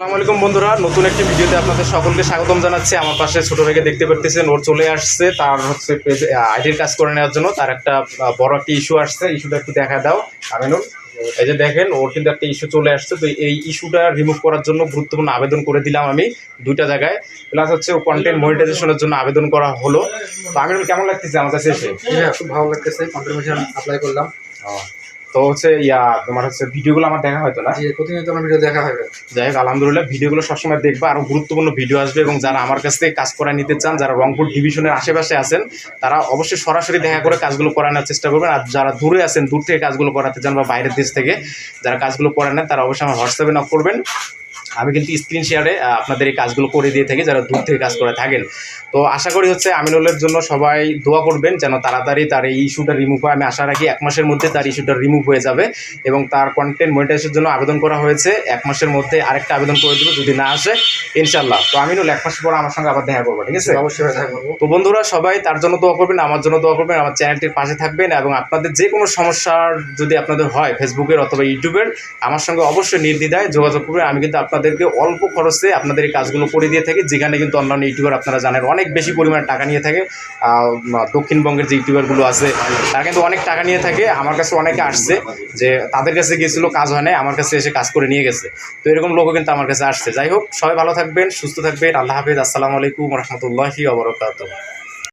আসসালামু আলাইকুম বন্ধুরা নতুন একটি ভিডিওতে আপনাদের সকলকে স্বাগতম জানাচ্ছি। আমার পাশে ছোট ভাইকে দেখতে পারতেছেন ওর চলে আসছে তার হচ্ছে আইডির কাজ করে নেওয়ার জন্য তার একটা বড় একটা ইস্যু আসছে ইস্যুটা একটু দেখা দাও আমিনুল। এই যে দেখেন ওর কিন্তু একটা ইস্যু চলে আসছে তো এই ইস্যুটা রিমুভ করার জন্য গুরুত্বপূর্ণ আবেদন করে দিলাম আমি দুইটা জায়গায়। প্লাস হচ্ছে ও কন্টেন্ট মনিটাইজেশনের জন্য আবেদন করা হলো। তো আমিনুল কেমন লাগতেছে আমার কাছে এসে? হ্যাঁ খুব ভালো লাগতেছে কনফার্মেশন অ্যাপ্লাই করলাম। তো হচ্ছে ইয়া তোমার হচ্ছে ভিডিওগুলো আমার দেখা হয়তো না। প্রতিনিয়ত আমার ভিডিও দেখা হবে যাই হোক আলহামদুলিল্লাহ ভিডিওগুলো সবসময় দেখবা আরও গুরুত্বপূর্ণ ভিডিও আসবে এবং যারা আমার কাছ থেকে কাজ করা নিতে চান যারা রংপুর ডিভিশনের আশেপাশে আছেন তারা অবশ্যই সরাসরি দেখা করে কাজগুলো করানোর চেষ্টা করবেন। আর যারা দূরে আছেন দূর থেকে কাজগুলো করাতে চান বা বাইরের দেশ থেকে যারা কাজগুলো করেন নেন তারা অবশ্যই আমার হোয়াটসঅ্যাপে নক করবেন। আমি কিন্তু স্ক্রিন শেয়ারে আপনাদের এই কাজগুলো করে দিয়ে থাকি যারা দূর থেকে কাজ করে থাকেন। তো আশা করি হচ্ছে আমিনুলের জন্য সবাই দোয়া করবেন যেন তাড়াতাড়ি তার এই ইস্যুটা রিমুভ হয়। আমি আশা রাখি এক মাসের মধ্যে তার ইস্যুটা রিমুভ হয়ে যাবে এবং তার কন্টেন্ট মনিটাইজেশনের জন্য আবেদন করা হয়েছে। এক মাসের মধ্যে আরেকটা আবেদন করে দেবো যদি না আসে ইনশাল্লাহ তো আমিনুল এক মাস পর আমার সঙ্গে আবার দেখা করব ঠিক আছে? অবশ্যই দেখা করব। তো বন্ধুরা সবাই তার জন্য দোয়া করবেন আমার জন্য দোয়া করবেন আমার চ্যানেলটির পাশে থাকবেন এবং আপনাদের যে কোনো সমস্যার যদি আপনাদের হয় ফেসবুকের অথবা ইউটিউবের আমার সঙ্গে অবশ্যই নির্দ্বিধায় যোগাযোগ করবেন। আমি কিন্তু আপনাদেরকে অল্প খরচে আপনাদের এই কাজগুলো করে দিয়ে থাকে, যেখানে কিন্তু অন্যান্য ইউটিউবার আপনারা জানেন অনেক বেশি পরিমাণে টাকা নিয়ে থাকে। দক্ষিণবঙ্গের যে ইউটিউবারগুলো আছে, তারা কিন্তু অনেক টাকা নিয়ে থাকে। আমার কাছে অনেকে আসছে যে তাদের কাছে গেছিল কাজ হয় না আমার কাছে এসে কাজ করে নিয়ে গেছে। তো এরকম লোকও কিন্তু আমার কাছে আসছে। যাই হোক, সবাই ভালো থাকবেন, সুস্থ থাকবেন। আল্লাহ হাফিজ। আসসালামু আলাইকুম রহমতুল্লাহি ওবরকাত